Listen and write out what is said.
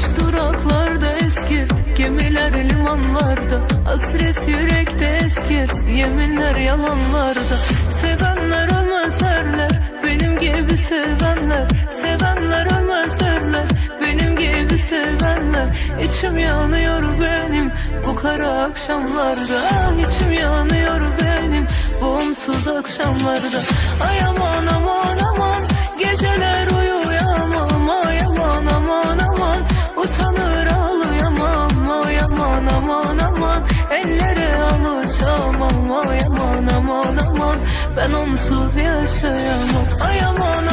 Aşk duraklarda eskir. Gemiler limanlarda Hasret yürekte eskir. Yeminler yalanlarda. Sevenler ölmez derler Benim gibi sevenler. Sevenler ölmez derler Benim gibi sevenler. İçim yanıyor benim Bu kara akşamlarda. İçim yanıyor benim Bu onsuz akşamlarda. Ay aman aman. Ben onsuz yaşayamam. Ay aman